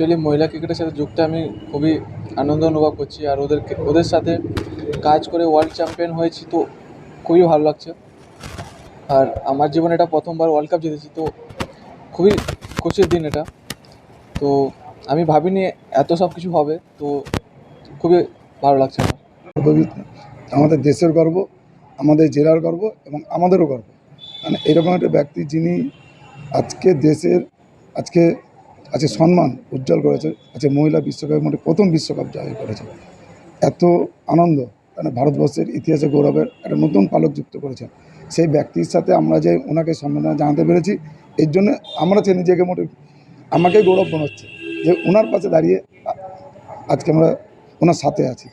Actually মহিলা ক্রিকেটের সাথে যুক্ত আমি খুবই আনন্দ অনুভব করছি আর ওদেরকে ওদের সাথে কাজ করে ওয়ার্ল্ড চ্যাম্পিয়ন হয়েছি তো খুবই ভালো লাগছে। আর আমার জীবনে এটা প্রথমবার ওয়ার্ল্ড কাপ জিতেছি তো খুবই খুশির দিন এটা। তো আমি ভাবিনি এত সব কিছু হবে তো খুবই ভালো লাগছে আমার। আমাদের দেশের গর্ব, আমাদের জেলার গর্ব এবং আমাদেরও গর্ব। মানে এরকম একটা ব্যক্তি যিনি আজকে দেশের, আজকে আজকে সম্মান উজ্জ্বল করেছে আজকে মহিলা বিশ্বকাপের মধ্যে প্রথম বিশ্বকাপ জয় করেছে। এত আনন্দ মানে ভারতবর্ষের ইতিহাসে গৌরবের একটা নতুন পালক যুক্ত করেছে। সেই ব্যক্তির সাথে আমরা যে ওনাকে সম্মাননা জানাতে পেরেছি, এর জন্য আমরা সে নিজেকে মোটে আমাকে গৌরব মনে হচ্ছে যে ওনার পাশে দাঁড়িয়ে আজকে আমরা ওনার সাথে আছি।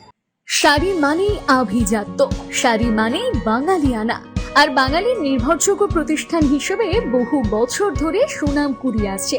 শাড়ি মানেই আভিজাত্য, শাড়ি মানেই বাঙালিয়ানা। আর বাঙালির নির্ভরযোগ্য প্রতিষ্ঠান হিসেবে বহু বছর ধরে সুনাম কুড়িয়ে আসছে।